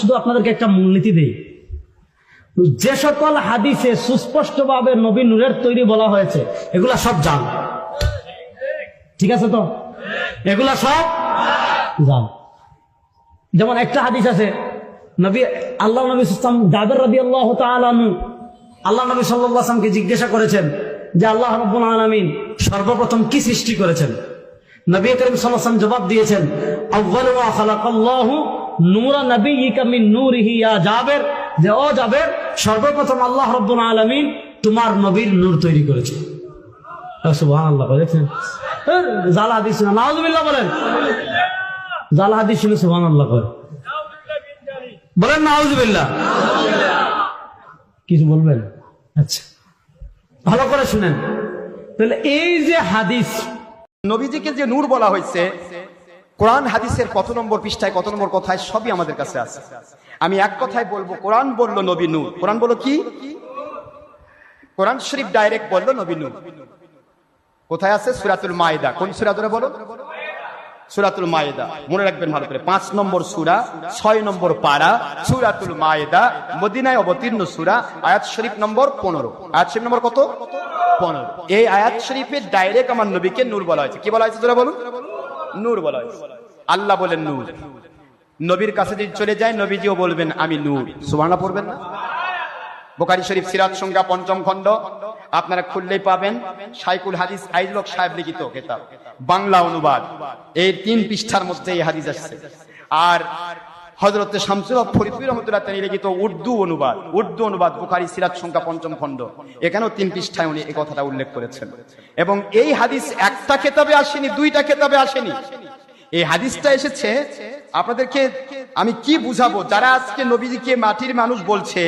শুধু আপনাদেরকে একটা মূলনীতি দেই। যে সকল হাদিসে সুস্পষ্টভাবে নবী নূরের তৈরি বলা হয়েছে, এগুলা সব জান ঠিক আছে তো? এগুলা সব জান যেমন একটা হাদিস আছে, নবী, আল্লাহ নবী ইসলাম জাবের রবি আল্লাহ আল্লাহ নবী সাল্লামকে জিজ্ঞাসা করেছেন যে, আল্লাহ রব্বুল আলমিন সর্বপ্রথম কি সৃষ্টি করেছেন? নবী করিম সাল্লাম জবাব দিয়েছেন খালাকাল্লাহু নূরা নবী মিন নূরিহি ইয়া জাবের। যে ও জাবের, সর্বপ্রথম আল্লাহ রব্বুল আলামিন তোমার নবীর নূর তৈরি করেছে। বলেন। বলেন। কিছু বলবেন? আচ্ছা। ভালো করে শুনেন। তাহলে এই যে হাদিস, নবীজিকে যে নূর বলা হয়েছে কোরআন হাদিসের কত নম্বর পৃষ্ঠায় কত নম্বর কথায় সবই আমাদের কাছে আছে। আমি এক কথায় বলব, কোরআন বলল নবী নূর। কোরআন বলল কি? কোরআন শরীফ ডাইরেক্ট বলল নবী নূর। কোথায় আছে? সুরাতুল মায়েদা। কোন সুরা বলো? সুরাতুল মায়েদা। মনে রাখবেন ভালো করে। পাঁচ নম্বর সুরা, ছয় নম্বর পাড়া সুরাতুল মায়েদা, মদিনায় অবতীর্ণ সুরা, আয়াত শরীফ নম্বর পনেরো। আয়াত শরীফ নম্বর কত? পনেরো। এই আয়াত শরীফের ডাইরেক্ট আমার নবীকে নূর বলা হয়েছে। কি বলা হয়েছে? তোরা বলুন। নূর বলা হয়েছে। আল্লাহ বলেন নূর। নবীর কাছে যদি চলে যায়, নবীজিও বলবেন, আমি নূর। সুবানা পড়বেন না? বোকারি শরীফ সিরাজ সংজ্ঞা পঞ্চম খণ্ড। আপনারা খুললেই পাবেন। সাইকুল হাদিস আইজলক সাহেব লিখিত কেতাব। বাংলা অনুবাদ। এই তিন পৃষ্ঠার মধ্যে এই হাদিস আসছে। আর হজরত শামসুল ফরিদপুর রহমতুল্লাহ তিনি লিখিত উর্দু অনুবাদ উর্দু অনুবাদ বুখারি সিরাজ সংখ্যা পঞ্চম খণ্ড। এখানেও তিন পৃষ্ঠায় উনি এই কথাটা উল্লেখ করেছেন। এবং এই হাদিস একটা খেতাবে আসেনি, দুইটা খেতাবে আসেনি। এই হাদিসটা এসেছে, আপনাদেরকে আমি কি বুঝাবো? যারা আজকে নবীজিকে মাটির মানুষ বলছে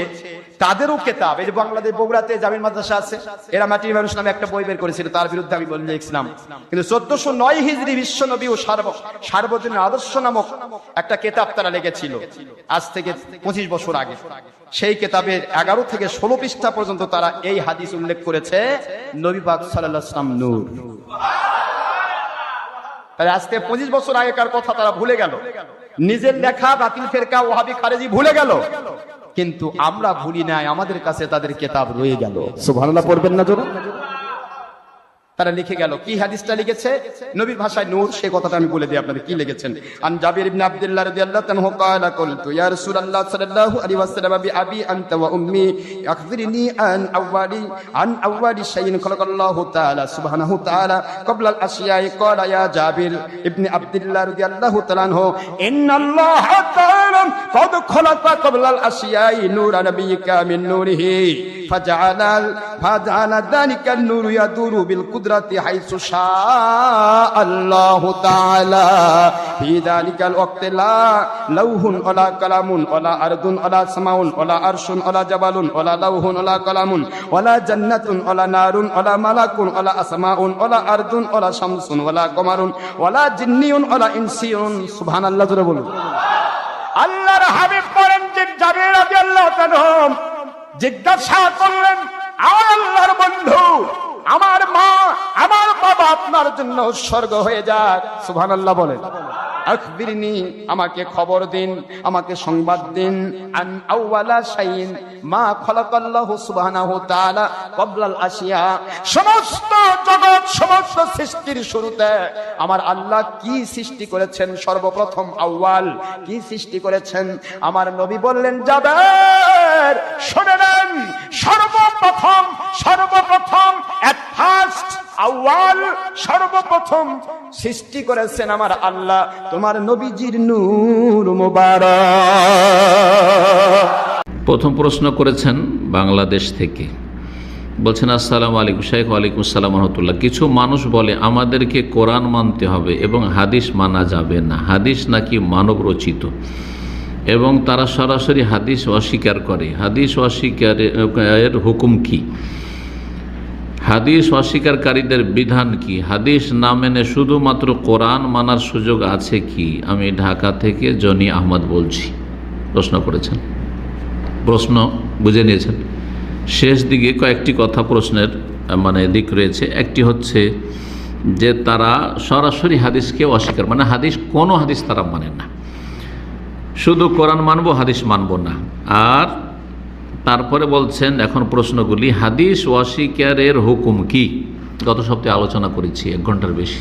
তাদেরও কেতাব, এই যে বাংলাদেশ বগুড়াতে জামিন মাদ্রাসা আছে, এরা মাটির মানুষ নামে একটা বই বের করেছিল, তার বিরুদ্ধে আমি বলে লিখছিলাম কিন্তু চোদ্দশো নয় হিজড়ি বিশ্ব নবী ও সার্ব, সার্বজনীন আদর্শ নামক একটা কেতাব তারা লেগেছিল আজ থেকে পঁচিশ বছর আগে। সেই কেতাবের এগারো থেকে ষোলো পৃষ্ঠা পর্যন্ত তারা এই হাদিস উল্লেখ করেছে, নবী পাক সাল্লাম নূর। তাহলে আজকে পঁচিশ বছর আগেকার কথা তারা ভুলে গেল। নিজের লেখা বাতিল ফেরকা ওহাবি খারেজি ভুলে গেল। কিন্তু আমরা ভুলি নাই আমাদের কাছে তাদের কেতাব রয়ে গেল। সুবহানাল্লাহ পড়বেন না জোরে তারা লিখে গেল কি হাদিসটা লিখেছে নবীর ভাষায় নূর সে কথাটা আমি বলে দিই আপনাদের কি লিখেছেন আন জাবির ইবনে আব্দুল্লাহ রাদিয়াল্লাহু তাআলা قال قلت يا رسول الله صلى الله عليه وسلم بأبي أنت وأمي أخبرني عن أول عن أول شيء خلق الله تعالى سبحانه وتعالى قبل الأشياء قال يا جابر ابن عبد الله رضي الله تعالى عنه إن الله تعالى قد خلق قبل الأشياء نور نبيك من نوره ফাজালাল ফাজালা দালিকা নূর ইয়াদুরু বিল কুদরাতি হাইসু শা আল্লাহ তাআলা ফি দালিকাল ওয়াক্তি লা লাউহুন ওয়ালা কালামুন ওয়ালা আরদুন ওয়ালা সামাউন ওয়ালা আরশুন ওয়ালা জাবালুন ওয়ালা লাউহুন ওয়ালা কালামুন ওয়ালা জান্নাতুন ওয়ালা নারুন ওয়ালা মালাকুন ওয়ালা আসমাউন ওয়ালা আরদুন ওয়ালা শামসুন ওয়ালা কমারুন ওয়ালা জিন্নিউন ওয়ালা ইনসিউন সুবহানাল্লাহ জোরে বলুন। আল্লাহর হাবিব বলেন যে জাবির রাদিয়াল্লাহু তাআলা জিজ্ঞাসা করলেন, আমার আল্লাহর বন্ধু, আমার মা, আমার বাবা আপনার জন্য উৎসর্গ হয়ে যাক। সুবহানাল্লাহ বলেন। আখবিরনি আমাকে খবর দিন, আমাকে সংবাদ দিন। আন আউওয়ালা শাইইন, মা খলাকাল্লাহু সুবহানাহু তাআলা ক্বাবলাল আশিয়া সমস্ত জগৎ, সমস্ত সৃষ্টির শুরুতে আমার আল্লাহ কি সৃষ্টি করেছেন সর্বপ্রথম আউয়াল? কি সৃষ্টি করেছেন? আমার নবী বললেন যাবের শুনে সর্বপ্রথম সর্বপ্রথম এট ফার্স্ট সর্বপ্রথম সৃষ্টি করেছেন আমার আল্লাহ, তোমার নবীজির নূর মুবারক। প্রথম প্রশ্ন করেছেন বাংলাদেশ থেকে। বলছেন, আসসালামু আলাইকুম শেখ ওয়ালাইকুম আসসালাম রহমতুল্লাহ। কিছু মানুষ বলে, আমাদেরকে কোরআন মানতে হবে এবং হাদিস মানা যাবে না। হাদিস নাকি মানব রচিত। এবং তারা সরাসরি হাদিস অস্বীকার করে। হাদিস অস্বীকারের হুকুম কি? হাদিস অস্বীকারীদের বিধান কি? হাদিস না মেনে শুধুমাত্র কোরআন মানার সুযোগ আছে কি? আমি ঢাকা থেকে জনি আহমদ বলছি। প্রশ্ন করেছেন। প্রশ্ন বুঝে নিয়েছেন। শেষ দিকে কয়েকটি কথা প্রশ্নের মানে দিক রয়েছে। একটি হচ্ছে যে তারা সরাসরি হাদিসকে অস্বীকার মানে হাদিস, কোনো হাদিস তারা মানে না। শুধু কোরআন মানবো, হাদিস মানবো না। আর তারপরে বলছেন, এখন প্রশ্নগুলি, হাদিস ওয়াসিকারের হুকুম কি? গত সপ্তাহে আলোচনা করেছি, এক ঘণ্টার বেশি।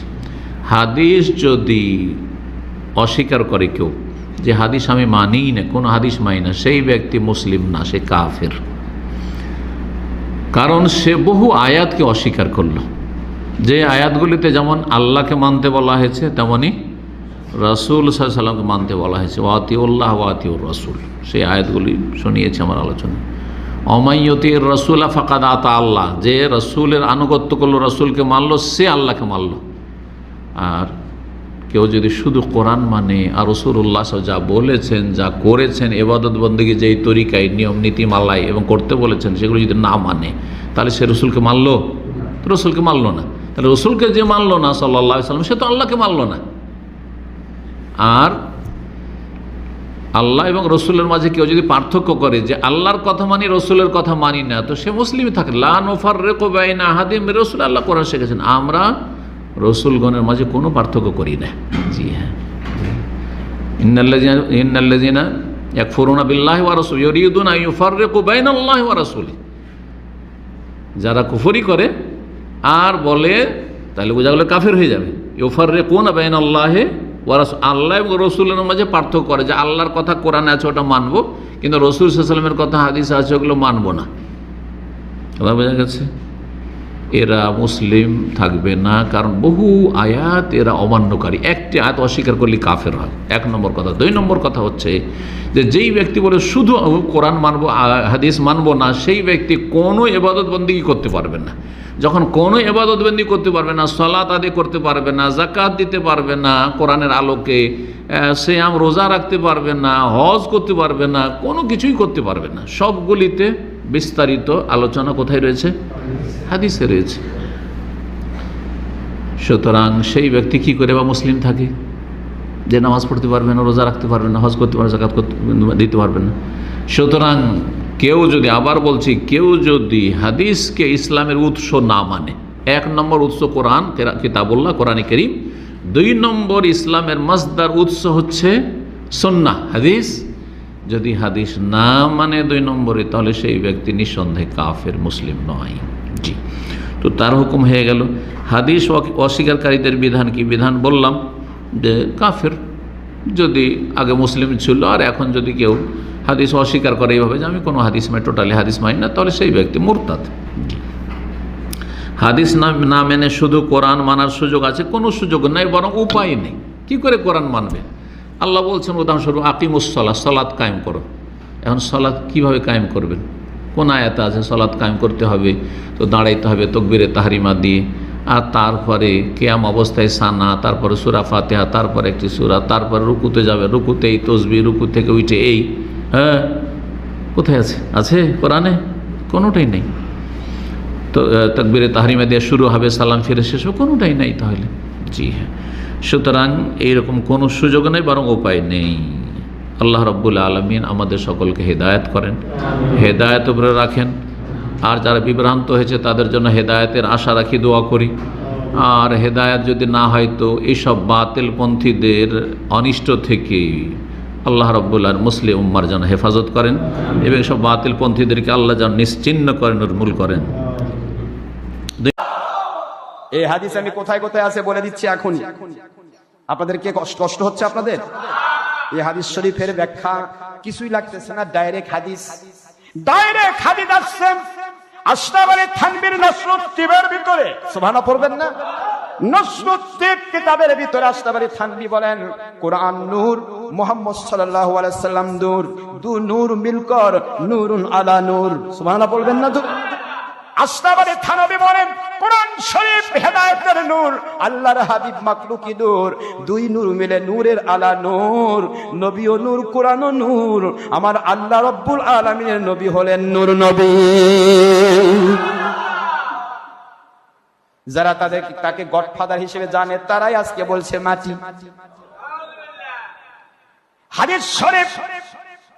হাদিস যদি অস্বীকার করে কেউ, যে হাদিস আমি মানিই না, কোনো হাদিস মানি না, সেই ব্যক্তি মুসলিম না, সে কাফের। কারণ সে বহু আয়াতকে অস্বীকার করল। যে আয়াতগুলিতে যেমন আল্লাহকে মানতে বলা হয়েছে, তেমনি রসুল সাল্লামকে মানতে বলা হয়েছে, ওয়াতিউল্লাহ, ওয়াতিউর রসুল। সেই আয়াতগুলি শুনিয়েছে আমার আলোচনা। অমাইয়তির রসুল ফাকাদ আতা আল্লাহ। যে রসুলের আনুগত্য করল, রসুলকে মানলো, সে আল্লাহকে মানলো। আর কেউ যদি শুধু কোরআন মানে আর রসুল্লাহ যা বলেছেন, যা করেছেন এবাদত বন্দীকে যেই তরিকায়, নিয়ম, নীতি মালায় এবং করতে বলেছেন, সেগুলো যদি না মানে তাহলে সে রসুলকে মানলো? তো রসুলকে মানলো না। তাহলে রসুলকে যে মানলো না সাল্লাহ সাল্লাম, সে তো আল্লাহকে মানলো না। আর আল্লাহ এবং রসুলের মাঝে কেউ যদি পার্থক্য করে যে আল্লাহর কথা মানি, রসুলের কথা মানি না, তো সে মুসলিমই থাকে। লানোফার রেকো বাইনা হাদিম রসুল, আল্লাহ কোরআন শিখেছেন আমরা রসুলগণের মাঝে কোনো পার্থক্য করি না। জি হ্যাঁ। ইন্নাল্লাযিনা ইন্নাল্লাযিনা ইয়াকফুরুনা বিল্লাহি ওয়া রাসূলি ইউরিদুনা আন ইউফাররিকু বাইনাল্লাহি ওয়া রাসূলি যারা কুফরি করে আর বলে, তাহলে বোঝা গেল কাফের হয়ে যাবে। ইউফাররিকুনা বাইনাল্লাহি ওয়া রাসূল আল্লাহ এবং রসুলের মাঝে পার্থক্য করে যে আল্লাহর কথা কোরআন আছে, ওটা মানব, কিন্তু রসুল সাল্লামের কথা হাদিস আছে, ওগুলো মানবো না। বোঝা গেছে? এরা মুসলিম থাকবে না, কারণ বহু আয়াত এরা অমান্যকারী। একটি আয়াত অস্বীকার করলে কাফের হয়। এক নম্বর কথা। দুই নম্বর কথা হচ্ছে যে, যেই ব্যক্তি বলে, শুধু কোরআন মানবো হাদিস মানবো না, সেই ব্যক্তি কোনো এবাদত বন্দি করতে পারবে না। যখন কোনো এবাদত বন্দি করতে পারবে না, সলাত আদি করতে পারবে না জাকাত দিতে পারবে না, কোরআনের আলোকে সে আম রোজা রাখতে পারবে না, হজ করতে পারবে না, কোনো কিছুই করতে পারবে না। সবগুলিতে বিস্তারিত আলোচনা কোথায় রয়েছে? হাদিসে রয়েছে। সুতরাং সেই ব্যক্তি কি করে বা মুসলিম থাকে? যে নামাজ পড়তে পারবে না, রোজা রাখতে পারবে না, হজ করতে পারবে জাকাত দিতে পারবে না। সুতরাং কেউ যদি, আবার বলছি, কেউ যদি হাদিসকে ইসলামের উৎস না মানে এক নম্বর উৎস কোরআন, কেরা- কিতাবুল্লাহ, কোরআনে করিম, দুই নম্বর ইসলামের মসদার উৎস হচ্ছে সন্না হাদিস। যদি হাদিস না মানে দুই নম্বরে, তাহলে সেই ব্যক্তি নিঃসন্দেহে কাফের, মুসলিম নয়। জি। তো তার হুকুম হয়ে গেল। হাদিস অস্বীকারীদের বিধান কি? বিধান বললাম যে কাফের। যদি আগে মুসলিম ছিল, আর এখন যদি কেউ হাদিস অস্বীকার করে এইভাবে যে আমি কোনো হাদিস মানে টোটালি হাদিস মানি না, তাহলে সেই ব্যক্তি মুরতাদ। হাদিস না না মেনে শুধু কোরআন মানার সুযোগ আছে, কোনো সুযোগ নেই, বরং উপায় নেই। কি করে কোরআন মানবে? আল্লাহ বলছেন, উদাহরণস্বরূপ আকিমুসলা সলাৎ কায়েম করো। এখন সলাৎ কীভাবে কায়েম করবেন? কোন আয়াতে আছে সলাৎ কায়েম করতে হবে, তো দাঁড়াইতে হবে তকবিরে তাহারিমা দিয়ে, আর তারপরে কেয়াম অবস্থায় সানা, তারপরে সুরা ফাতেহা, তারপরে একটি সুরা, তারপরে রুকুতে যাবে রুকুতে এই তসবি, রুকু থেকে উঠে এই হ্যাঁ? কোথায় আছে? আছে কোরআনে? কোনোটাই নেই। তো তকবিরে তাহারিমা দিয়ে শুরু হবে, সালাম ফিরে শেষ হবে, কোনোটাই নেই তাহলে। জি হ্যাঁ। সুতরাং এইরকম কোনো সুযোগ নেই, বরং উপায় নেই। আল্লাহ রব্বুল আলমিন আমাদের সকলকে হেদায়ত করেন, হেদায়েত উপরে রাখেন। আর যারা বিভ্রান্ত হয়েছে, তাদের জন্য হেদায়তের আশা রাখি, দোয়া করি। আর হেদায়ত যদি না হয়, তো এইসব বাতিলপন্থীদের অনিষ্ট থেকে আল্লাহ রব্বুল্লাহ মুসলিম উম্মার যেন হেফাজত করেন এবং সব বাতিলপন্থীদেরকে আল্লাহ যেন নিশ্চিন্ন করেন উন্মূল করেন। এই হাদিস আমি কোথায় কোথায় আছে বলে দিচ্ছি এখনই। আপনাদেরকে কষ্ট কষ্ট হচ্ছে আপনাদের? এই হাদিস শরীফের ব্যাখ্যা কিছুই লাগতেছে না ডাইরেক্ট হাদিস। ডাইরেক্ট হাদিস আসছে আশরাফ থানবীর নসরুদ্দিনের ভিতরে। সুবহানাল্লাহ পড়বেন না? নসরুদ্দিন কিতাবের ভিতরে থানবী বলেন কোরআন নূর মোহাম্মদ সাল্লাল্লাহু আলাইহি সাল্লাম নূর। দু নূর মিলকর নূরুন আলা নূর। সুবহানাল্লাহ বলবেন না তো আস্তাবাদে থানবি বলেন, কোরআন শরীফ হেদায়েতের নূর, আল্লাহর হাবিব মাকলুকি নূর, দুই নূর মিলে নূরের আলা নূর, নবী ও নূর, কোরআন নূর, আমার আল্লাহ রব্বুল আলামিনের নবী হলেন নূর নবী। যারা তাদের তাকে গডফাদার হিসেবে জানে, তারাই আজকে বলছে মাটি। হাদিস শরীফ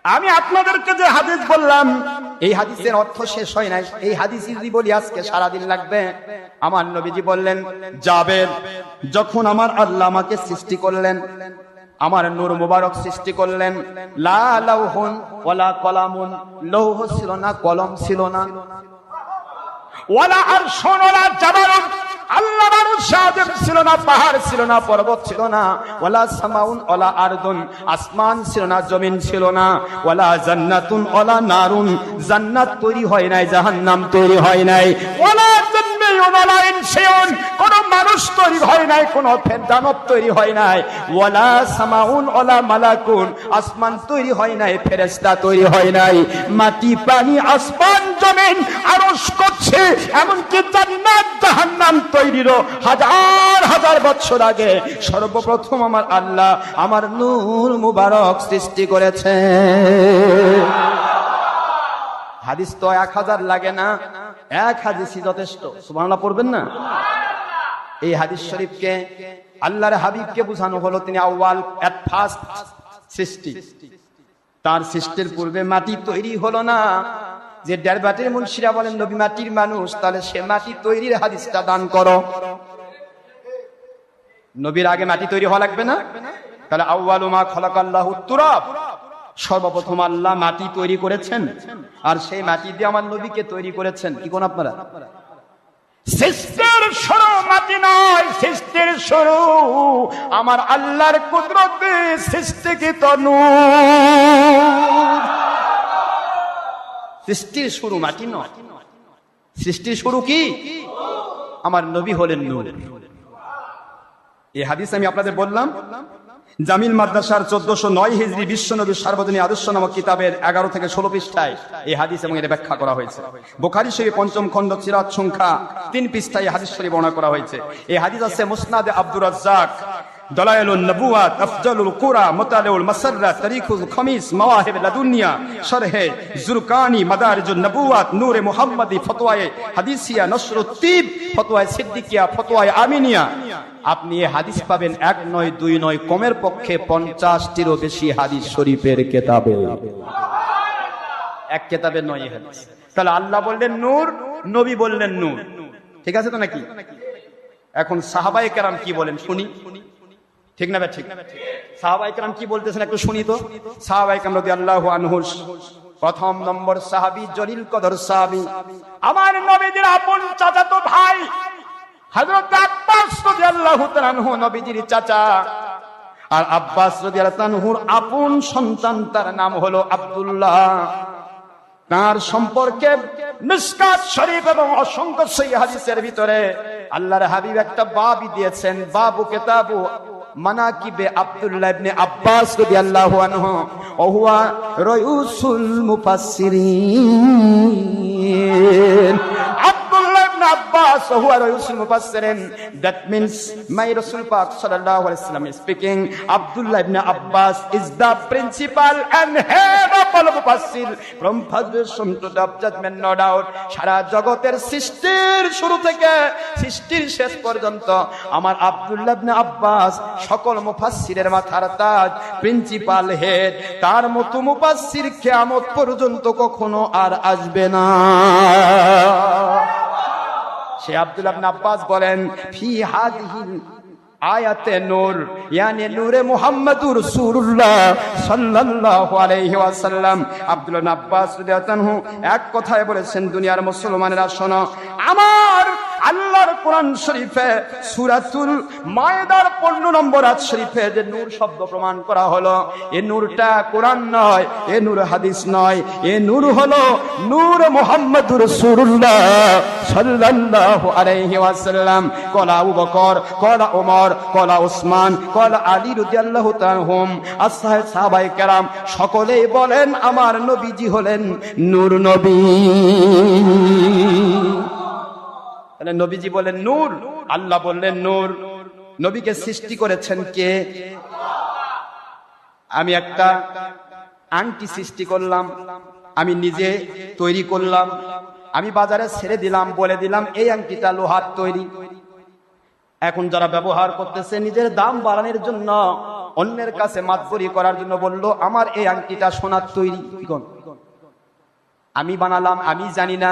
আমি আপনাদেরকে যে হাদিস বললাম, এই হাদিসের অর্থ শেষ হয় নাই। এই হাদিস যদি বলি, আজকে সারাদিন লাগবে। আমার নবীজি বললেন যাবেন যখন আমার আল্লাহ আমাকে সৃষ্টি করলেন, আমার নূর মুবারক সৃষ্টি করলেন লৌহ ছিল না, কলম ছিল না। আল্লাহ মানুষ না, পাহাড় ছিল না, পর্বত ছিল না। ওলা সামাউন ওলা আরদুন, আসমান ছিল না, জমিন ছিল না। ওলা জান্নাতুন ওলা নারুন, জান্নাত তৈরি হয় নাই, জাহান্নাম তৈরি হয় নাই। ইনসিউন কোন মানুষ তৈরি হয় নাই, কোন দানব তৈরি হয় নাই। ওয়ালা সামাউন, ওয়ালা মালাকুন, আসমান তৈরি হয় নাই, ফেরেশতা তৈরি হয় নাই। মাটি, পানি, আসমান, জমিন আরশ করছে, এমনকি জান্নাত, জাহান্নাম হাজার হাজার বছর আগে সর্বপ্রথম আমার আল্লাহ আমার নূর মুবারক সৃষ্টি করেছে। হাদিস তো এক হাজার লাগে না। এক হাদিসই যথেষ্ট। সুবহানাল্লাহ, পড়বেন না? এই হাদিস শরীফকে আল্লাহর হাবিবকে বোঝানো হলো, তিনি আউয়াল এট ফার্স্ট সৃষ্টি। তার সৃষ্টির পূর্বে মাটি তৈরি হলো না। যে ডেরবাটির মুন্সিরা বলেন, নবী মাটির মানুষ, তাহলে সে মাটি তৈরির হাদিসটা দান করো। নবীর আগে মাটি তৈরি হওয়া লাগবে না? তাহলে আউয়ালু মা খলাকাল্লাহু তুরাব। সর্বপ্রথম আল্লাহ মাটি তৈরি করেছেন, আর সেই মাটি দিয়ে আমার নবীকে তৈরি করেছেন। কি কোন আপনারা? সৃষ্টির শুরু মাটি নয়, সৃষ্টির শুরু আমার আল্লাহর কুদরতে সৃষ্টিকৃত নূর। সৃষ্টির শুরু মাটি নয়। সৃষ্টির শুরু কি? আমার নবী হলেন নূর। এই হাদিস আমি আপনাদের বললাম জামিল মাদ্রাসার চোদ্দশো নয় হিজড়ি বিশ্বনবী সার্বজনী আদর্শ নামক কিতাবের এগারো থেকে ষোলো পৃষ্ঠায় এই হাদিস এবং এর ব্যাখ্যা করা হয়েছে। বোখারি শরীফ পঞ্চম খণ্ড চিরাত সংখ্যা তিন পৃষ্ঠায় হাদিস শরীফ বর্ণনা করা হয়েছে। এই হাদিস আছে মুসনাদে আব্দুর রাজ্জাক কুরা লাদুনিয়া ফতোয়ায়ে হাদিসিয়া সিদ্দিকিয়া আমিনিয়া। আপনি হাদিস পাবেন এক নয়, দুই নয়, কমের পক্ষে পঞ্চাশটিরও বেশি হাদিস শরীফের কেতাবে। এক কেতাবে নয় তাহলে আল্লাহ বললেন নূর, নবী বললেন নূর। ঠিক আছে তো নাকি? এখন সাহাবাই কেরাম কি বলেন শুনি। ঠিক না ঠিক সাহাবাই কেরাম কি বলতেছেন একটু শুনি তো। সাহাবাই কেরাম রদি আল্লাহ আনহুস প্রথম নম্বর সাহাবি জলিল কদর সাহাবি, আমার নবীদের আপন চাচাতো ভাই, হযরত আব্বাস নবীজির চাচা। আর আব্বাস আপন সন্তান, তার নাম হলো আব্দুল্লাহ। তার সম্পর্কে মিসকাত শরীফ এবং অসংখ্য হাদিসের ভিতরে আল্লাহর হাবিব একটা বাবই দিয়েছেন, বাবু কেতাবু মানাকিবে আব্দুল্লাহ ইবনে আব্বাস রাদিয়াল্লাহু আনহু ওহুয়া হুয়া রায়ুসুল মুফাসসিরিন। আব্বাস মুফাসসিরিন। দ্যাট মিন্স মাই রাসূল পাক সাল্লাল্লাহু আলাইহি ওয়াসাল্লাম speaking, Abdullah ibn Abbas is the principal and head of all মুফাসসির। The judgment, no doubt, সারা জগতের সৃষ্টির শুরু থেকে সৃষ্টির শেষ পর্যন্ত আমার আব্দুল্লাহ ইবনে আব্বাস সকল মুফাসসিরের মাথার তাজ প্রিন্সিপাল হেড তার মতো মুফাসসির কিয়ামত পর্যন্ত কখনো আর আসবে না। সে আব্দুল ইবনে আব্বাস বলেন, ফি হাদিহিল আয়াতে নূর, ইয়ানি নূরে মুহাম্মাদুর রাসূলুল্লাহ সাল্লাল্লাহু আলাইহি ওয়াসাল্লাম। আব্দুল আব্বাস রাদিয়াল্লাহু এক কথায় বলেছেন, দুনিয়ার মুসলমানেরা শোনো, আমার আল্লাহর কোরআন শরীফে সুরাতুল মায়েদার 15 নম্বর আয়াত শরীফে যে নূর শব্দ প্রমাণ করা হলো, এ নূরটা কোরআন নয়, এ নূর হাদিস নয়, এ নূর হলো নূর মুহাম্মাদুর রাসূলুল্লাহ সাল্লাল্লাহু আলাইহি ওয়াসাল্লাম। কলা আবু বকর, কলা ওমর, কলা উসমান কলা আলী রাদিয়াল্লাহু তাআলাহুম আসহাব সাহাবায়ে কেরাম সকলেই বলেন, আমার নবীজি হলেন নূর নবী। তাহলে নবীজি বলেন, নূর। আল্লাহ বললেন, নূর। নবীকে সৃষ্টি করেছেন কে? আমি একটা আংটি সৃষ্টি করলাম, আমি নিজে তৈরি করলাম, আমি বাজারে ছেড়ে দিলাম, বলে দিলাম, এই আংটিটা লোহার তৈরি। এখন যারা ব্যবহার করতেছে, নিজের দাম বাড়ানোর জন্য অন্যের কাছে মাতবরি করার জন্য বলল, আমার এই আংটিটা সোনার তৈরি। আমি বানালাম, আমি জানি না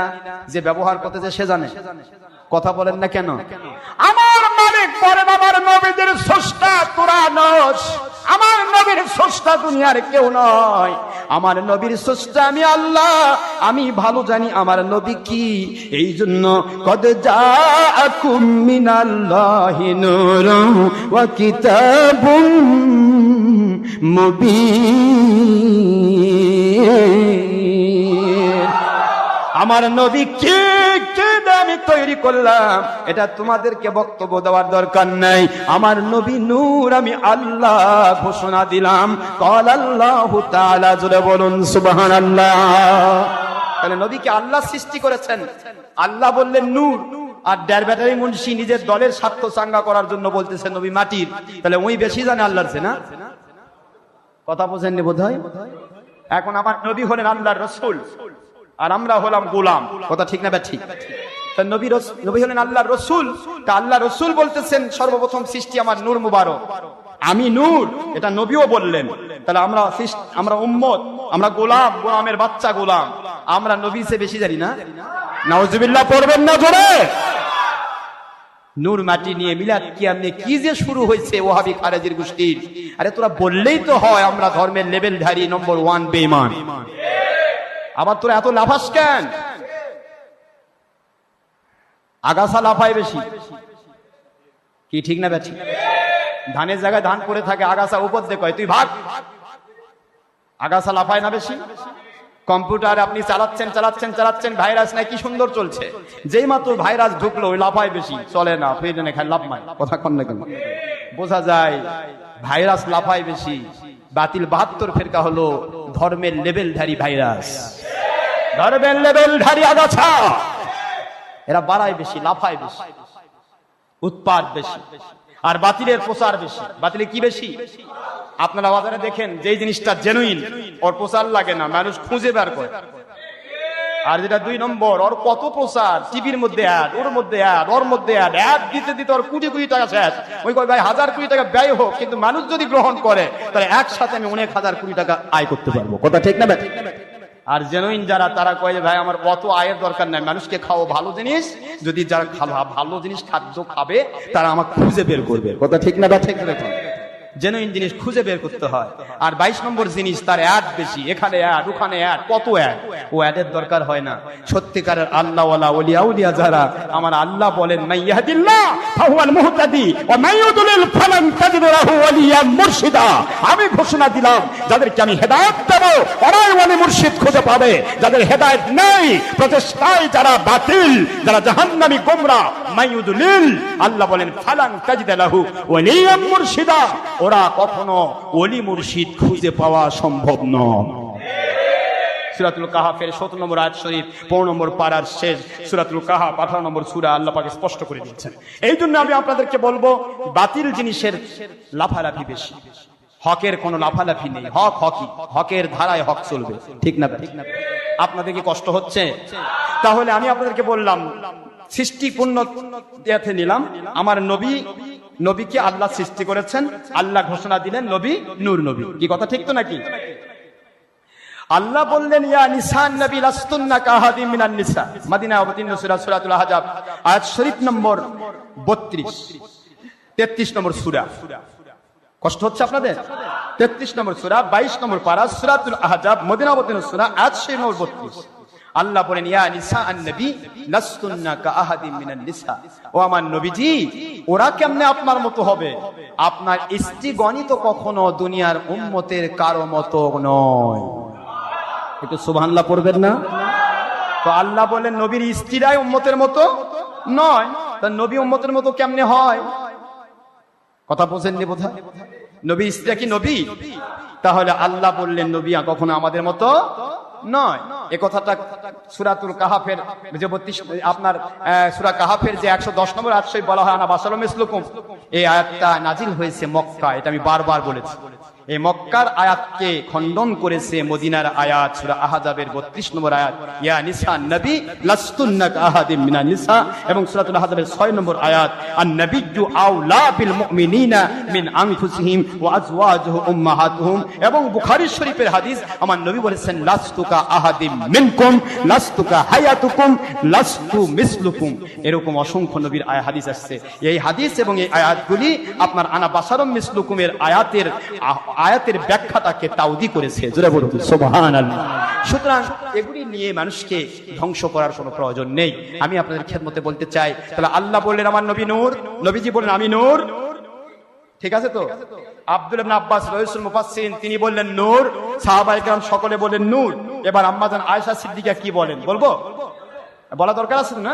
যে ব্যবহার করতেছে, সে জানে। কথা বলেন না কেন? আমার মালিক পরে আমার নবীদের স্রষ্টা তোরা নস আমার নবীর স্রষ্টা দুনিয়ার কেউ নয়। আমার নবীর স্রষ্টা আমি আল্লাহ। আমি ভালো জানি আমার নবী কি। এই জন্য কদ জাআকুম মিনাল্লাহি নূরুন ওয়া কিতাবুম মুবিন। আমার নবী কে? তৈরি করলাম। এটা তোমাদেরকে বক্তব্য দেওয়ার দরকার নাই। আমার নবী নূর, আমি আল্লাহ ঘোষণা দিলাম। কল আল্লাহ জুড়ে বলুন, সুবহানাল্লাহ। তাহলে নবীকে আল্লাহ সৃষ্টি করেছেন। আল্লাহ বললেন, নূর। আর ড্যার ব্যাটারি মুন্সি নিজের দলের স্বার্থ চাঙ্গা করার জন্য বলতেছে, নবী মাটির। তাহলে ওই বেশি জানে আল্লাহর সে না কথা বোঝেননি বোধ এখন আমার নবী হলেন আল্লাহর রসুল। আর আমরা হলাম গোলাম। কথা ঠিক না ঠিক? তা নবী নবী হলেন আল্লাহর রসুল। তা আল্লাহ রসুল বলতেছেন, সর্বপ্রথম সৃষ্টি আমার নূর মুবারক। আমি নূর, এটা নবীও বললেন। তাহলে আমরা আমরা উম্মত, আমরা গোলাম, গোলামের বাচ্চা গোলাম। আমরা নবী সে বেশি জানি না? নাউজুবিল্লাহ পড়বেন না জোরে। নূর মাটি নিয়ে মিলাদ কি আমনে কি যে শুরু হয়েছে ওহাবি খারেজির গোষ্ঠীর। আরে তোরা বললেই তো হয়, আমরা ধর্মের লেভেল ধারি নম্বর ওয়ান বেমান আবার তোরা এত লাফাস কেন? আগাছা লাফায় বেশি। কি ঠিক না বেশি ধানের জায়গায় ধান পড়ে থাকে, আগাছা উপর দিয়ে কয়, তুই ভাগ। আগাছা লাফায় না বেশি? কম্পিউটার আপনি চালাচ্ছেন চালাচ্ছেন চালাচ্ছেন, ভাইরাস নাই, কি সুন্দর চলছে। যেই মাত্র ভাইরাস ঢুকলো, ওই লাফায় বেশি। চলে না, ফিরে খায় লাভ নাই কথা কন না কেন? বোঝা যায়, ভাইরাস লাফায় বেশি। বাতিল বাহাত্তর ফেরকা হলো ধর্মের লেভেলধারী ভাইরাস। ধর্মের লেভেলধারী আগাছা। এরা বাড়ায় বেশি, লাফায় বেশি উৎপাদ বেশি, আর বাতিলের প্রচার বেশি। বাতিলে কি বেশি? আপনারা বাজারে দেখেন, যেই জিনিসটা জেনুইন ওর প্রচার লাগে না, মানুষ খুঁজে বের করে। আর যেটা দুই নম্বর, ওর কত প্রচার? টিভির মধ্যে অ্যাড ওর মধ্যে অ্যাড ওর মধ্যে অ্যাড অ্যাড দিতে দিতে ওর কোটি কোটি টাকা শেষ। ওই কয়, ভাই, হাজার কোটি টাকা ব্যয় হোক, কিন্তু মানুষ যদি গ্রহণ করে, তাহলে একসাথে আমি অনেক হাজার কোটি টাকা আয় করতে পারব। কথা ঠিক না, ভাই? আর জেনুইন যারা, তারা কয়ে যে, ভাই, আমার অত আয়ের দরকার নাই, মানুষকে খাও, ভালো জিনিস। যদি যারা ভালো জিনিস খাদ্য খাবে, তারা আমার খুঁজে বের করবে। কথা ঠিক না ঠিক না? জেনুইন জিনিস খুঁজে বের করতে হয়। আর বাইশ নম্বর জিনিস, তার অ্যাড বেশি। এখানে অ্যাড ওখানে অ্যাড কত অ্যাড ও অ্যাডের দরকার হয় না। সত্যিকারের আল্লাহ ওয়ালা ওলিয়া উলিয়া যারা, আমার আল্লাহ বলেন মাইয়াহাদিল্লাহ ফাহুয়াল মুহতাদি, ওয়া মাইয়ুদলিল ফালান তাজিদ লাহু ওয়ালিয়াম মুরশিদা। আমি ঘোষণা দিলাম, যাদেরকে আমি হেদায়েত দেব, ওরাই ওয়ালি মুর্শিদ খুঁজে পাবে। যাদের হেদায়েত নেই, প্রচেষ্টায় যারা বাতিল, যারা জাহান্নামী গোমরা মাইয়ুদলিল, আল্লাহ বলেন, ফালান তাজিদ ওয়ালিয়াম মুরশিদা। ওরা কখনো ওলি মুর্শিদ খুঁজে পাওয়া সম্ভব নয়। সুরাতুল কাহাফের সতেরো নম্বর আয়াত শরীফ, পনেরো নম্বর পাড়ার শেষ, সুরাতুল কাহাফ, আঠারো নম্বর সুরা আল্লাহ পাকে স্পষ্ট করে দিচ্ছেন। এই জন্য আমি আপনাদেরকে বলব, বাতিল জিনিসের লাফালাফি বেশি। হকের কোনো লাফালাফি নেই। হক হকি, হকের ধারায় হক চলবে। ঠিক না ঠিক না আপনাদের কি কষ্ট হচ্ছে? তাহলে আমি আপনাদেরকে বললাম সৃষ্টি পূর্ণ নিলাম। আমার নবী, নবীকে আল্লাহ সৃষ্টি করেছেন। আল্লাহ ঘোষণা দিলেন, নবী নূর নবী। কি কথা ঠিক তো নাকি? আল্লাহ বললেন নিসা। মদিনা অবতীর্ণ সূরা সূরাতুল আহজাব আয়াত শরীফ নম্বর 32 33 নম্বর সূরা। কষ্ট হচ্ছে আপনাদের? 33 নম্বর সূরা 22 নম্বর পারা সূরাতুল আহজাব, মদিনা অবতীর্ণ সূরা, আয়াত শরীফ নম্বর 32 আল্লাহ বলেন, ইয়া নিসা আন-নবী লাস্তুন্না কাহাদি মিনান নিসা। ও আমার নবীজি, ওরা কেমনে আপনার মতো হবে? আপনার স্ত্রী গণিত কখনো দুনিয়ার উম্মতের কারও মতো নয়। একটু সুবহানাল্লাহ পড়বেন না? তো আল্লাহ বলেন, নবীর স্ত্রীরাই উম্মতের মতো নয়। তা নবী উম্মতের মতো কেমনে হয়? কথা বোঝেননি বোধহয়? নবী স্ত্রীরা কি নবী? তাহলে আল্লাহ বললেন, নবী কখনো আমাদের মতো নয়। এ কথাটা সুরাতুল কাহাফের যে বত্রিশ, আপনার সুরা কাহাফের যে একশো দশ নম্বর আটশোই বলা হয়, আনা বাসালম ইসলুকুম এই আয়াতটা নাজিল হয়েছে মক্কা এটা আমি বারবার বলেছি। এই মক্কার আয়াতকে খণ্ডন করেছে মদিনার আয়াত, সূরা আহাজাবের 32 নম্বর আয়াত। ইয়া নিসা নবী, লাস্তুন্নাক আহাদিম মিনা নিসা, এবং সূরাতুল আহাজাবের ছয় নম্বর আয়াত আন নবিয়্যু আউলা বিল মুমিনিনা মিন আনফুসিহিম ওয়া আজওয়াজুহু উম্মাহাতুহুম। এবং বুখারী শরীফের হাদিস, আমার নবী বলেছেন, লাস্তুকা আহাদিম মিনকুম, লাস্তুকা হায়াতুকুম, লাস্তু মিসলুকুম। এরকম অসংখ্য নবীর আয়া হাদিস আসছে। এই হাদিস এবং এই আয়াতগুলি আপনার আনা বাসারম মিসলুকুমের আয়াতের আয়াতের ব্যাখ্যাটাকে তাউদি করেছে। জোরে বলুন সুতরাং এগুলি নিয়ে মানুষকে ধ্বংস করার কোনো প্রয়োজন নেই। আমি আপনাদের খেদমতে বলতে চাই তাহলে আল্লাহ বললেন আমার নবী নূর নবীজি বললেন আমি নূর। ঠিক আছে তো? আব্দুল আব্বাস রহিসুল মুফাসসিরিন তিনি বললেন নূর। সাহাবায়ে কেরাম সকলে বললেন নূর। এবার আম্মাজান আয়েশা সিদ্দিকা কি বলেন? বলব? বলা দরকার আছে না?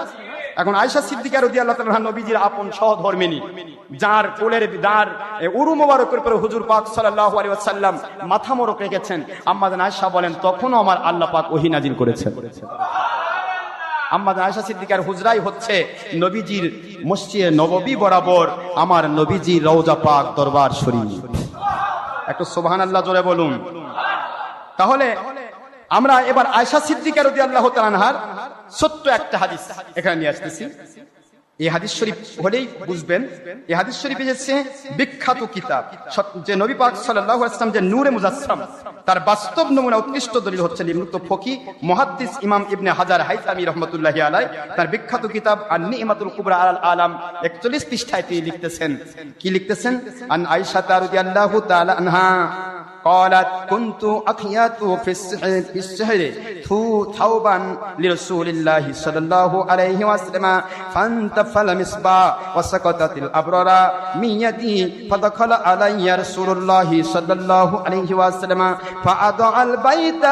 এখন আয়েশা সিদ্দিকা রাদিয়াল্লাহু তাআলা নবীজির আপন সহধর্মিনী যার কোলের এ, উরু মোবারকের উপরে হুজুর পাক ওয়াসাল্লাম মাথা মোরক রেখেছেন। আম্মাজান আয়েশা বলেন তখনও আমার আল্লাহ পাক ওহী নাজিল করেছেন। আম্মাদ আয়েশা সিদ্দিকার হুজরাই হচ্ছে নবীজির মসজিদে নববী বরাবর আমার নবীজি রওজা পাক দরবার শরীফ। একটু সোভান আল্লাহ জোরে বলুন। তাহলে আমরা এবার আয়সা সিদ্দিকার রাদিয়াল্লাহু তাআলা আনহার ছোট্ট একটা হাদিস এখানে নিয়ে আসতেছি। এই হাদিস শরীফ হলেই বুঝবেন, এই হাদিস শরীফ এসেছে বিখ্যাত কিতাব। যে নবী পাক সাল্লাল্লাহু আলাইহি ওয়াসাল্লাম যে নূরে মুজাসসাম, তার বাস্তব নমুনা উৎকৃষ্ট দলিল হচ্ছে নিম্নোক্ত ফকি মুহাদ্দিস ইমাম ইবনে হাজার হাইতামি রহমতুল্লাহি আলাই তার বিখ্যাত কিতাব আন নিমাতুল কুবরা আল আলাম 41 পৃষ্ঠায় তিনি লিখতেছেন। কি লিখতেছেন? আন আয়েশা রাদিয়াল্লাহু তাআলা আনহা। قالت كنت أخيات في السحر في السحر ثو ثوبا لرسول الله صلى الله عليه وسلم فانتفل مصباح وسقطت الأبرار من يدي فدخل علي رسول الله صلى الله عليه وسلم فأضع البيت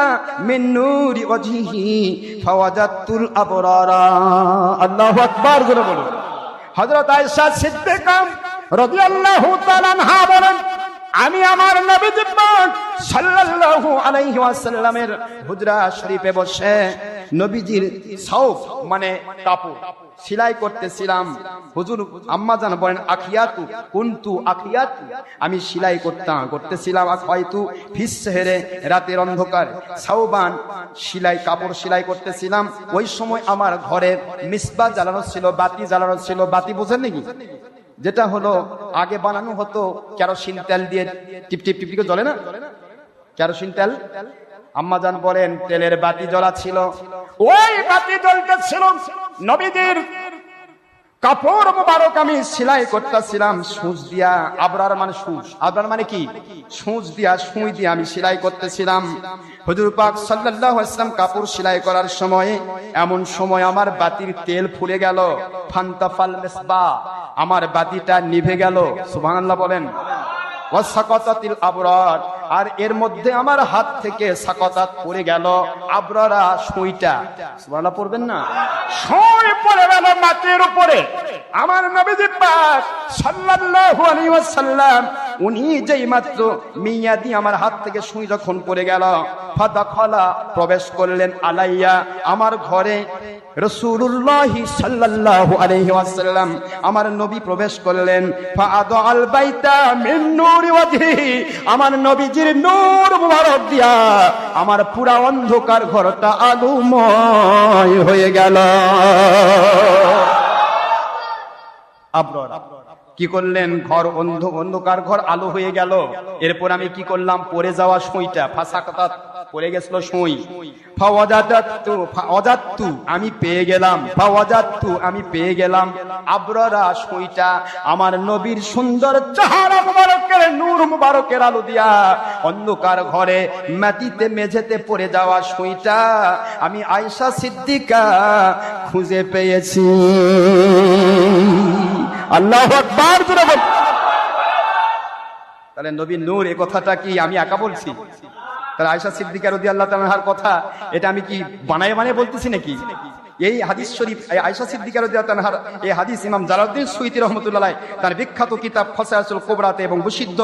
من نور وجهه فوجدت الأبرار الله أكبر জোরে বলুন হযরত আয়েশা সিদ্দিকা রাদিয়াল্লাহু তাআলা আনহা বলেন আমি আমার নবী জীবন সাল্লাল্লাহু হুজরা শরীফে বসে নবীজির সাউফ মানে কাপড় সেলাই করতেছিলাম। হুজুর আম্মা জান বলেন, আখিয়াতু, কুনতু আখিয়াতু? আমি সেলাই করতাম, করতেছিলাম হয়তো ফিস হেরে রাতের অন্ধকার। সাউবান সেলাই, কাপড় সেলাই করতেছিলাম। ওই সময় আমার ঘরে মিসবা জ্বালানো ছিল, বাতি জ্বালানো ছিল। বাতি বোঝেন নাকি যেটা হলো আগে বানানো হতো কেরোসিন তেল দিয়ে টিপ টিপ টিপ করে জ্বলে না? কেরোসিন তেল? আম্মাজান বলেন, তেলের বাতি জ্বলা ছিল। ওই বাতি জ্বলতেছিল নবীদের কাপড় মোবারক আমি সেলাই করতেছিলাম, সুঁচ দিয়া আবরার মানে সুঁচ। আবরার মানে কি? সুঁচ দিয়া, সুই দিয়া আমি সেলাই করতেছিলাম। হুজুর পাক সাল্লাল্লাহু কাপড় সেলাই করার সময় এমন সময় আমার বাতির তেল ফুলে গেল। ফান্তাফাল মিসবা, আমার বাতিটা নিভে গেল। সুবহানাল্লাহ বলেন। আবরার। আর এর মধ্যে আমার হাত থেকে সাকাতাত পড়ে গেল। আবরারা সুইটা। সুবহানাল্লাহ, পড়বেন না? সুই পড়ে গেল মাটির উপরে। আমার নবীজি ওয়াসাল্লাম, উনি যেই মাত্র মিয়াদি আমার হাত থেকে সুই যখন পড়ে গেল, ফাদাখালা প্রবেশ করলেন আলাইয়া। আমার ঘরে আমার নবী প্রবেশ করলেন ফাআদাল বাইতা আমার নবীজির নূর মুবারক দিয়া আমার পুরা অন্ধকার ঘরটা আলোময় হয়ে গেল। কি করলেন? ঘর অন্ধ, অন্ধকার ঘর আলো হয়ে গেল। এরপর আমি কি করলাম? পড়ে যাওয়া সুইটা ফাঁসা পড়ে গেছিল সুই। আমি পেয়ে গেলাম। আমি পেয়ে গেলাম। আবরারা সুইটা আমার নবীর সুন্দর নূর মুবারকের আলো দিয়া অন্ধকার ঘরে মাটিতে, মেঝেতে পড়ে যাওয়া সুইটা আমি আয়েশা সিদ্দিকা খুঁজে পেয়েছি। আল্লাহ তাহলে নবী নূর, এ কথাটা কি আমি একা বলছি? তাহলে আয়সা সিদ্দিকার রদি আল্লাহ তালার কথা এটা আমি কি বানায় বানায় বলতেছি নাকি? এই হাদিস শরীফ এই আয়েশা সিদ্দিকা রাদিয়াল্লাহু তাআলার এই হাদিস ইমাম জালালউদ্দিন সুয়ুতী রাহমাতুল্লাহ আলাইহি তার বিখ্যাত কিতাব ফাসাইসুল কুবরাতে এবং প্রসিদ্ধ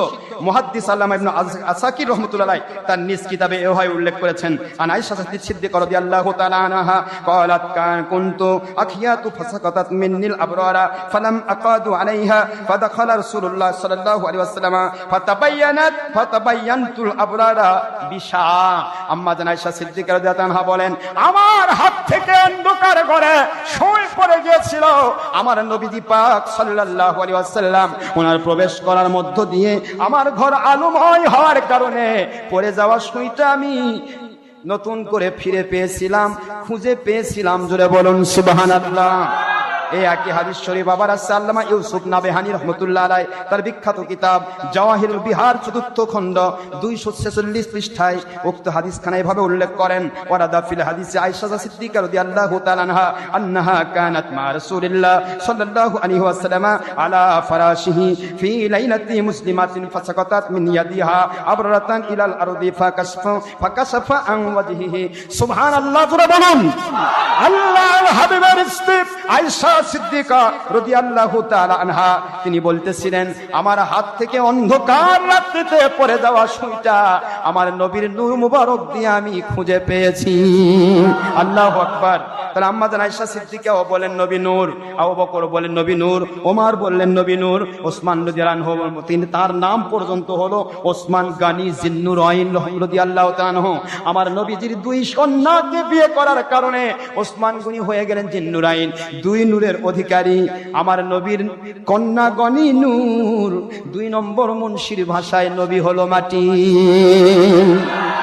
মুহাদ্দিস আল্লামা ইবনে আজ- আসাকির রাহমাতুল্লাহ আলাইহি তার নিজ কিতাবে এভাবে উল্লেখ করেছেন আন আয়েশা সিদ্দিকা রাদিয়াল্লাহু তাআলা আনহা قالت كان كنت أخيات فسقطت مني الأبرار فلم أقاد عليها فدخل رسول الله صلى الله عليه وسلم فتبينت فتبينت الأبرار بشعا আম্মা জান আয়েশা সিদ্দিকা রাদিয়াল্লাহু আনহা বলেন আমার হাত থেকে অন্ধকার ঘরে শুয়ে পড়ে গিয়েছিল। আমার নবীজি পাক সাল্লাল্লাহু আলাইহি ওয়াসাল্লাম ওনার প্রবেশ করার মধ্য দিয়ে আমার ঘর আলোময় হওয়ার কারণে পড়ে যাওয়া সুইটা আমি নতুন করে ফিরে পেয়েছিলাম, খুঁজে পেয়েছিলাম। জোরে বলুন, সুবহানাল্লাহ। এই একই হাদিস শরীফ আবার আছে আল্লামা ইউসুফ নাবেহানি রহমতুল্লাহ আলাই তার বিখ্যাত কিতাব জাওয়াহিরুল বিহার চতুর্থ খণ্ড, দুইশো ছেচল্লিশ পৃষ্ঠায় উক্ত হাদিস খানা এভাবে উল্লেখ করেন, ওয়ারাদা ফিল হাদিসে আয়েশা সিদ্দিকা রাদিয়াল্লাহু তাআলা আনহা, আন্নাহা কানাত মা রাসূলিল্লাহ সাল্লাল্লাহু আলাইহি ওয়াসাল্লাম আলা ফারাশিহি ফি লাইলাতি মুসলিমাতিন ফাসাকাতাত মিন ইয়াদিহা আবরাতান ইলাল আরদি ফাকাশফা ফাকাশফা আন ওয়াজহিহি। সুবহানাল্লাহ বলুন। আল্লাহর হাবিবের স্ত্রী আয়েশা আনহা, তিনি বলতেছিলেন, আমার হাত থেকে অন্ধকার রাত্রিতে পড়ে যাওয়া সুইটা আমার নবীর নূর মুবারক দিয়ে আমি খুঁজে পেয়েছি। আল্লাহ আকবার। তাহলে আম্মা জান আয়েশা সিদ্দিকাও বলেন নবী নূর, আবু বকর বলেন নবী নূর, ওমর বললেন নবী নূর, ওসমান রাদিয়াল্লাহু আনহু তিনি তার নাম পর্যন্ত হলো ওসমান গানি জিন্নুর আইন রাদিয়াল্লাহু তাআলা আনহু। আমার নবীজির দুই কন্যাকে বিয়ে করার কারণে ওসমান গনি হয়ে গেলেন জিন্নুর আইন। দুই নূরের অধিকারী, আমার নবীর কন্যা গনি নূর, দুই নম্বর মুন্সির ভাষায় নবী হলো মাটি।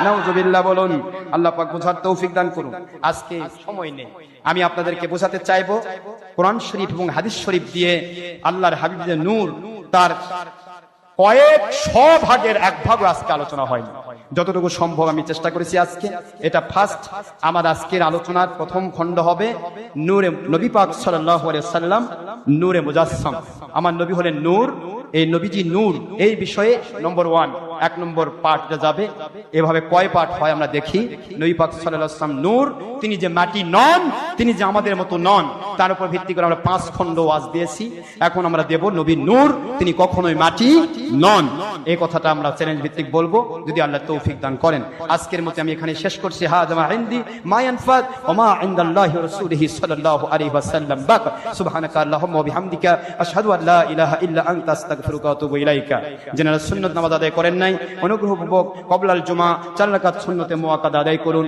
নাউজুবিল্লাহ বলুন, আল্লাহ পাক বোঝার তৌফিক দান করুন। আজকে সময় নেই। আমি আপনাদেরকে বোঝাতে চাইব, কোরআন শরীফ এবং হাদিস শরীফ দিয়ে আল্লাহর হাবিবের নূর, তার কয়েক শ ভাগের এক ভাগও আজকে আলোচনা হয়নি। যতটুকু সম্ভব আমি চেষ্টা করেছি আজকে। এটা ফার্স্ট আমার আজকের আলোচনার প্রথম খণ্ড হবে নূরে, নবী পাক সাল্লাম নূরে মুজাসসাম। আমার নবী হলেন নূর, এই নবীজি নূর, এই বিষয়ে নম্বর ওয়ান এক নম্বর পার্টটা যাবে, এভাবে কয় পার্ট হয় আমরা দেখি। নবী পাক সাল্লাল্লাহু আলাইহি সাল্লাম নূর, তিনি যে মাটি নন, তিনি যে আমাদের মতো নন, তার উপর ভিত্তি করে আমরা পাঁচ খণ্ড ওয়াজ দিয়েছি। এখন আমরা দেব নবী নূর, তিনি কখনোই মাটি নন। এই কথাটা আমরা চ্যালেঞ্জ ভিত্তিক বলব, যদি আল্লাহ তৌফিক দান করেন। আজকের মতো আমি এখানে শেষ করছি। হা জামা হিন্দি, মা ইয়ানফাদ, ওয়া মা ইনদাল্লাহি রাসূলিহি সাল্লাল্লাহু আলাইহি ওয়াসাল্লাম। বাক, সুবহানাকা আল্লাহুম্মা ওয়া বিহামদিকা, আশহাদু আল লা ইলাহা ইল্লা আনতা, আস্তাগফিরুকা ওয়া আতুবু ইলাইকা। যারা সুন্নাত নামাজ আদায় করেন নাই। অনুগ্রহপূর্বক কবলাল জুমা চার রাকাত সুন্নতে মোয়াকাদা আদায় করুন।